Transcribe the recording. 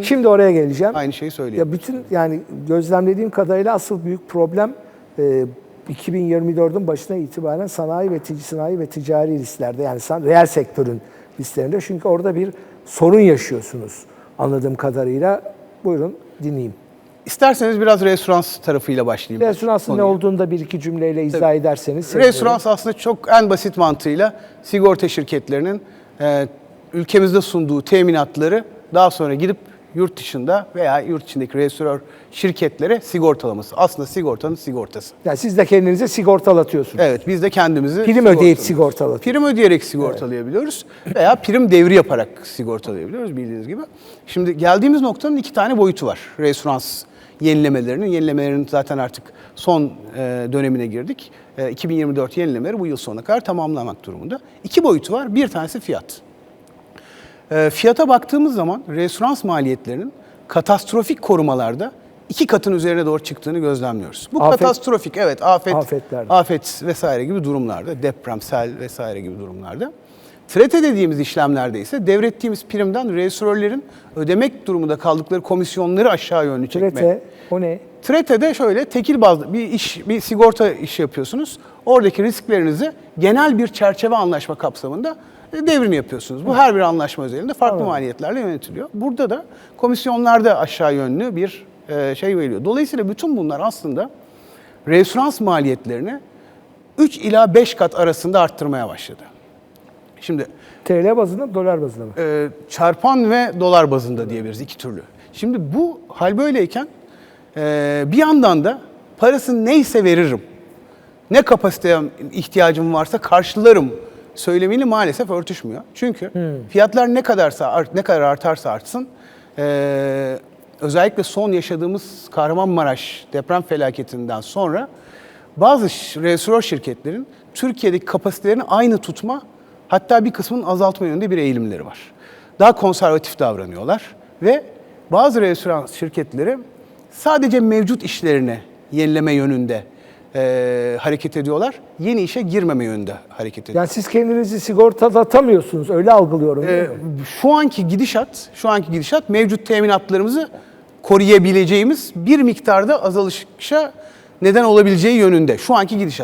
Şimdi oraya geleceğim. Aynı şeyi söyleyeyim. Ya bütün yani gözlemlediğim kadarıyla asıl büyük problem e, 2024'ün başına itibaren sanayi ve tic- sanayi ve ticari listelerde yani san- reel sektörün listelerinde çünkü orada bir sorun yaşıyorsunuz anladığım kadarıyla. Buyurun dinleyeyim. İsterseniz biraz restoran tarafıyla başlayayım. Restoransın ne olduğunu da bir iki cümleyle izah ederseniz. sevinirim. Restoran aslında çok en basit mantığıyla sigorta şirketlerinin e, ülkemizde sunduğu teminatları daha sonra gidip yurt dışında veya yurt içindeki restoran şirketlere sigortalaması. Aslında sigortanın sigortası. Yani siz de kendinize sigortalatıyorsunuz. Evet biz de kendimizi Prim ödeyip sigortalatıyoruz. Prim ödeyerek sigortalayabiliyoruz veya prim devri yaparak sigortalayabiliyoruz bildiğiniz gibi. Şimdi geldiğimiz noktanın iki tane boyutu var. Resurans yenilemelerinin. Yenilemelerin zaten artık son e, dönemine girdik. E, 2024 yenilemeleri bu yıl sonuna kadar tamamlamak durumunda. İki boyutu var. Bir tanesi fiyat. E, fiyata baktığımız zaman resurans maliyetlerinin katastrofik korumalarda iki katın üzerine doğru çıktığını gözlemliyoruz. Bu Afet- katastrofik evet afet, Afetlerde. afet vesaire gibi durumlarda, depremsel vesaire gibi durumlarda. Trete dediğimiz işlemlerde ise devrettiğimiz primden rejiströrlerin ödemek durumunda kaldıkları komisyonları aşağı yönlü çekme. Trete o ne? Trete'de şöyle tekil bazlı bir iş, bir sigorta işi yapıyorsunuz. Oradaki risklerinizi genel bir çerçeve anlaşma kapsamında e, devrini yapıyorsunuz. Bu her bir anlaşma üzerinde farklı maliyetlerle yönetiliyor. Burada da komisyonlarda aşağı yönlü bir e, şey veriliyor. Dolayısıyla bütün bunlar aslında referans maliyetlerini 3 ila 5 kat arasında arttırmaya başladı. Şimdi TL bazında mı, dolar bazında mı? e, çarpan ve dolar bazında diyebiliriz iki türlü. Şimdi bu hal böyleyken e, bir yandan da parası neyse veririm. Ne kapasiteye ihtiyacım varsa karşılarım söylemiyle maalesef örtüşmüyor. Çünkü fiyatlar ne kadarsa art, ne kadar artarsa artsın e, özellikle son yaşadığımız Kahramanmaraş deprem felaketinden sonra bazı restoran şirketlerin Türkiye'deki kapasitelerini aynı tutma hatta bir kısmının azaltma yönünde bir eğilimleri var. Daha konservatif davranıyorlar ve bazı restoran şirketleri sadece mevcut işlerini yenileme yönünde eee, hareket ediyorlar. Yeni işe girmeme yönünde hareket ediyorlar. Yani siz kendinizi sigortalatamıyorsunuz öyle algılıyorum. Ee, şu anki gidişat, şu anki gidişat mevcut teminatlarımızı koruyabileceğimiz bir miktarda azalışa neden olabileceği yönünde. Şu anki gidişat.